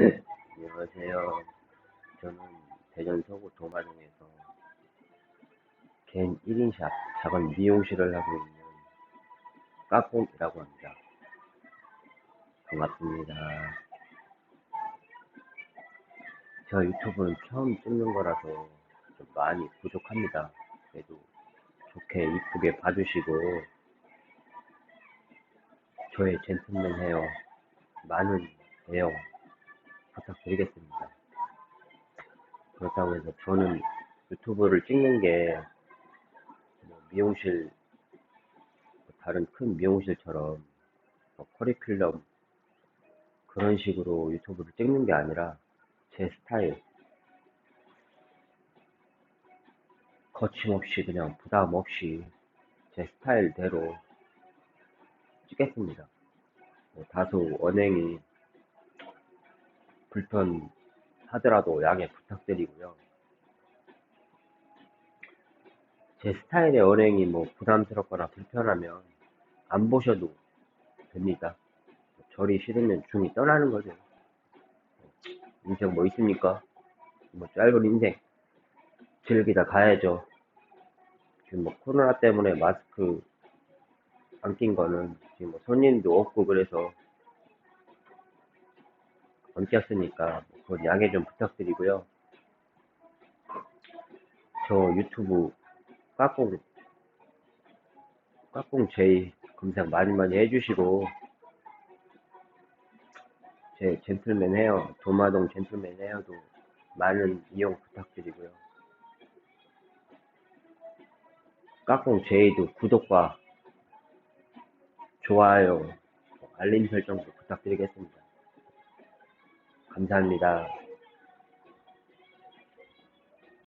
안녕하세요. 저는 대전 서구 도마동에서 개인 1인샵 작은 미용실을 하고 있는 까꿍이라고 합니다. 반갑습니다. 저 유튜브는 처음 찍는 거라서 좀 많이 부족합니다. 그래도 좋게 이쁘게 봐주시고 저의 젠틀맨 헤어 많은 애용 부탁드리겠습니다. 그렇다고 해서 저는 유튜브를 찍는 미용실 뭐 다른 큰 미용실처럼 뭐 커리큘럼 그런 식으로 유튜브를 찍는 게 아니라 제 스타일 거침없이 그냥 부담 없이 제 스타일대로 찍겠습니다. 뭐 다소 언행이 불편하더라도 양해 부탁드리고요. 제 스타일의 언행이 뭐 부담스럽거나 불편하면 안 보셔도 됩니다. 절이 싫으면 중이 떠나는 거죠. 인생 뭐 있습니까? 뭐 짧은 인생 즐기다 가야죠. 지금 뭐 코로나 때문에 마스크 안 낀 거는 지금 뭐 손님도 없고 그래서 안 꼈으니까 그건 양해 좀 부탁드리고요. 저 유튜브 까꿍 까꿍 제이 검색 많이 많이 해주시고 제 젠틀맨 헤어 도마동 젠틀맨 헤어도 많은 이용 부탁드리고요. 까꿍 제이도 구독과 좋아요 알림 설정도 부탁드리겠습니다. 감사합니다.